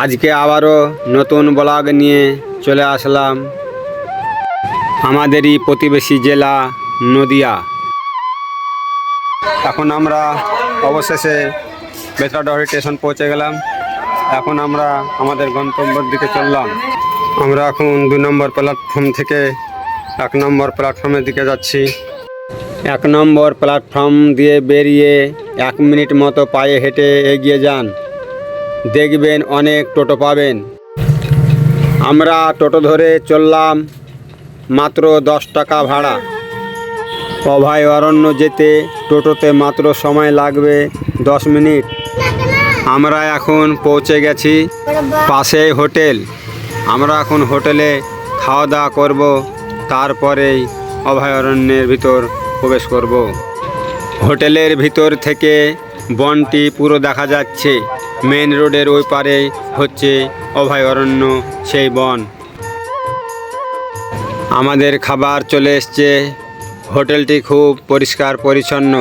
আজকে আবারও নতুন ব্লগ নিয়ে চলে আসলাম। আমাদেরই প্রতিবেশী জেলা নদিয়া। এখন আমরা অবশেষে বেতরাডহরি স্টেশন পৌঁছে গেলাম। এখন আমরা আমাদের গন্তব্যের দিকে চললাম। আমরা এখন দু নম্বর প্ল্যাটফর্ম থেকে এক নম্বর প্ল্যাটফর্মের দিকে যাচ্ছি। এক নম্বর প্ল্যাটফর্ম দিয়ে বেরিয়ে এক মিনিট মতো পায়ে হেঁটে এগিয়ে যান। দেখবেন অনেক টোটো পাবেন। আমরা টোটো ধরে চললাম মাত্র দশ টাকা ভাড়া। অভয় অরণ্য যেতে টোটোতে মাত্র সময় লাগবে দশ মিনিট। আমরা এখন পৌঁছে গেছি পাশেই হোটেল। আমরা এখন হোটেলে খাওয়া দাওয়া করব, তারপরেই অভয়ারণ্যের ভিতর প্রবেশ করব। হোটেলের ভিতর থেকে বনটি পুরো দেখা যাচ্ছে। মেন রোডের ওই পারে হচ্ছে অভয়ারণ্য, সেই বন। আমাদের খাবার চলে এসছে। হোটেলটি খুব পরিষ্কার, পরিচ্ছন্ন।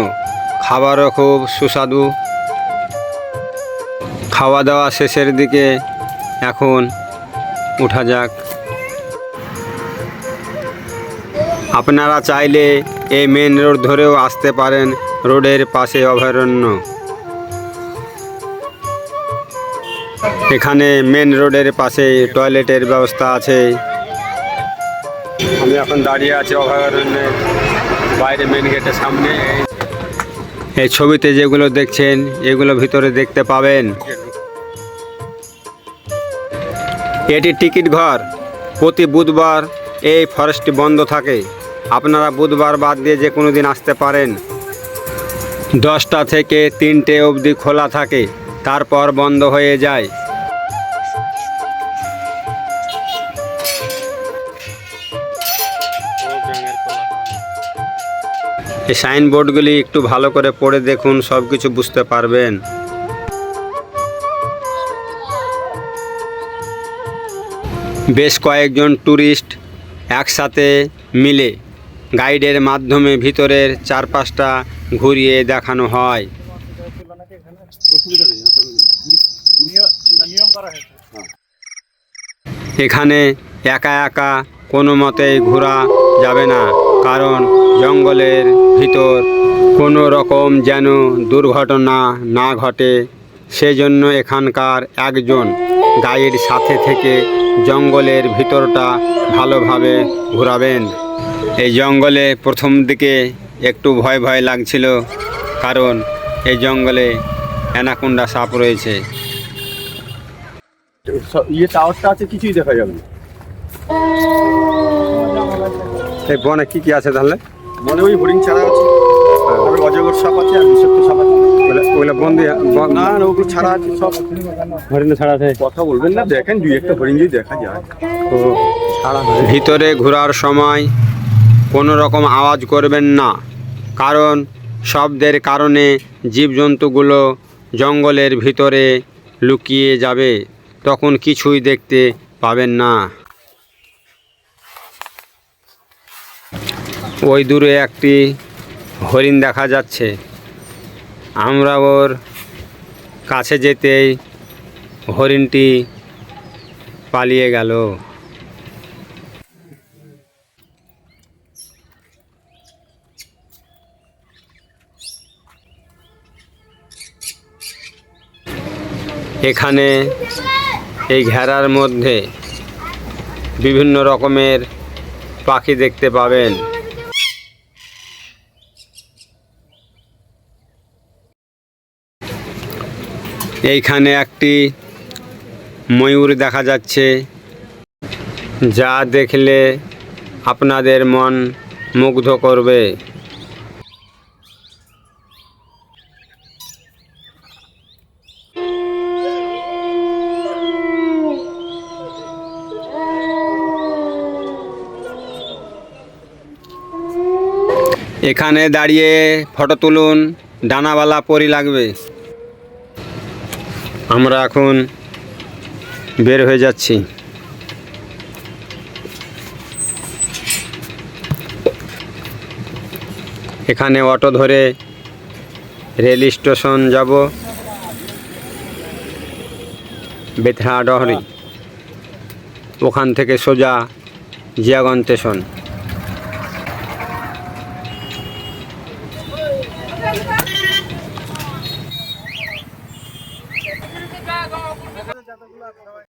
খাবারও খুব সুস্বাদু। খাওয়া দাওয়া শেষের দিকে এখন উঠা যাক। আপনারা চাইলে এই মেন রোড ধরেও আসতে পারেন রোডের পাশে অভয়ারণ্য। এখানে মেন রোডের পাশে টয়লেটের ব্যবস্থা আছে। আমি এখন দাঁড়িয়ে আছি অভয়ারণ্যের বাইরে মেন গেটের সামনে। এই ছবিতে যেগুলো দেখছেন, এগুলো ভিতরে দেখতে পাবেন। এটি টিকিট ঘর। প্রতি বুধবার এই ফরেস্টটি বন্ধ থাকে। আপনারা বুধবার বাদ দিয়ে যে কোনো দিন আসতে পারেন। দশটা থেকে তিনটে অবধি খোলা থাকে। তারপর বন্ধ হয়ে যায়। এই সাইনবোর্ডগুলি একটু ভালো করে পড়ে দেখুন সব কিছু বুঝতে পারবেন। বেশ কয়েকজন ট্যুরিস্ট একসাথে মিলে গাইডের মাধ্যমে ভিতরের চারপাশটা ঘুরিয়ে দেখানো হয়। এখানে একা একা কোনো মতেই ঘোরা যাবে না, কারণ জঙ্গলের ভিতর কোনো রকম যেন দুর্ঘটনা না ঘটে সেজন্য এখানকার একজন গাইড সাথে থেকে জঙ্গলের ভিতরটা ভালোভাবে ঘোরাবেন। এই জঙ্গলে প্রথম দিকে একটু ভয় ভয় লাগছিল কারণ এই জঙ্গলে অ্যানাকুন্ডা সাপ রয়েছে। স- ইয়ে টাওয়ারটা আছে কিছুই দেখা যাবে বনে কি কি আছে তাহলে? মনে ওই হরিণ ছাড়া আছে। তারপরে অজগর সাপ আছে আর বিষাক্ত সাপ আছে। ওগুলো ওগুলো বন্দি না না ওগুলো ছাড়া আছে সব। হরিণ ছাড়া আছে। কথা বলবেন না দেখেন দুই একটা হরিণ যদি দেখা যায়। ভিতরে ঘোরার সময় কোনো রকম আওয়াজ করবেন না কারণ শব্দের কারণে জীবজন্তুগুলো জঙ্গলের ভিতরে লুকিয়ে যাবে তখন কিছুই দেখতে পাবেন না। ওই দূরে একটি হরিণ দেখা যাচ্ছে। আমরা ওর কাছে যেতেই হরিণটি পালিয়ে গেল। এখানে এই ঘেরার মধ্যে বিভিন্ন রকমের পাখি দেখতে পাবেন। এইখানে একটি ময়ূর দেখা যাচ্ছে, যা দেখলে আপনাদের মন মুগ্ধ করবে। এখানে দাঁড়িয়ে ফটো তুলুন ডানাওয়ালা পরি লাগবে। আমরা এখন বের হয়ে যাচ্ছি। এখানে অটো ধরে রেল স্টেশন যাব। বেথরা ডহরি ওখান থেকে সোজা জিয়াগঞ্জ স্টেশন। যতগুলো আছে সবাই